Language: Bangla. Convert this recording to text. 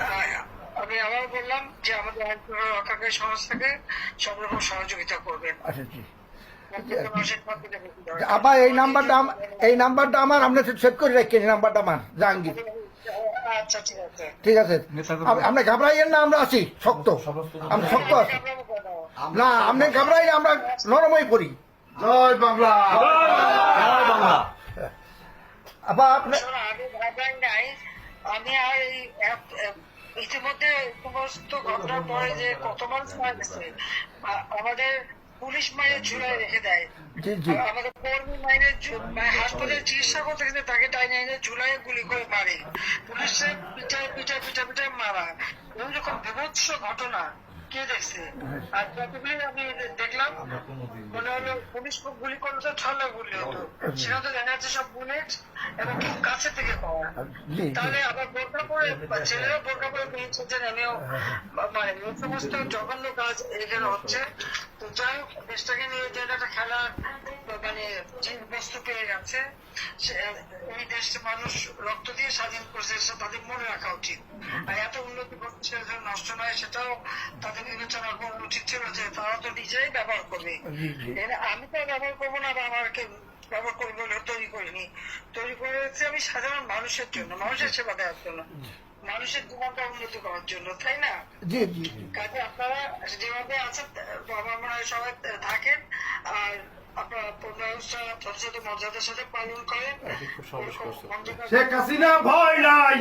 হ্যাঁ, আমি আবার বললাম যে আমাদের রক্ষাকারী সংস্থাকে সব রকম সহযোগিতা করবেন আচ্ছা। আবার এই নাম্বারটা এই নাম্বারটা আমার আপনি সেভ করে রাখেন এই নাম্বারটা আমার জাহাঙ্গীর আচ্ছা ঠিক আছে আছে ঘাবড়াইয়েন না আমরা আছি শক্ত আমি শক্ত আছি না আপনি ঘাবড়াই আমরা নরমই পড়ি জয় বাংলা জয় বাংলা আবার আপনি আমি আর এই ইতিমধ্যে সমস্ত ঘটনার পরে যে কত মানুষ মারা গেছে আমাদের পুলিশ মাইনে ঝুলাই রেখে দেয়। আমাদের কর্মী মাইনে মানে হাসপাতালে চিকিৎসা করতে গেলে তাকে টাইনে এনে ঝুলাই গুলি করে মারে। পিঠা পিঠায় মারা। বিভৎস ঘটনা কে দেখছে? আর যতগুলি আমি দেখলাম মনে হলো পুলিশ গুলি করলে তো ছলে গুলি হতো। সেটা তো দেখা যাচ্ছে সব বুলেট এবং কাছে থেকে পাওয়া তাহলে আবার বোরকা পরে ছেলেরা বোরকা পরে বেরিয়েছে যে আমিও মানে এই সমস্ত জঘন্য কাজ এখানে হচ্ছে। তো যাই হোক দেশটাকে নিয়ে যে একটা খেলা মানে বস্তু পেয়ে গেছে এই দেশে মানুষ রক্ত দিয়ে স্বাধীন করছে তাদের মনে রাখা উচিত আর এত উন্নতি করছে নষ্ট নয় সেটাও তাদের বিবেচনা করা উচিত ছিল যে তারা তো নিজেই ব্যবহার করবে। আমি তো ব্যবহার করব না বা আমাকে ব্যবহার করব তৈরি করিনি তৈরি করেছি আমি সাধারণ মানুষের জন্য মানুষের সেবা দেওয়ার জন্য মানুষের জীবনটা উন্নতি করার জন্য তাই না? জি জি জি। কাজে আপনারা যেভাবে আছেন আমার মনে সবাই থাকেন আর আপনারা ব্যবস্থা মর্যাদার সাথে পালন করেন। শেখ হাসিনা ভয় নাই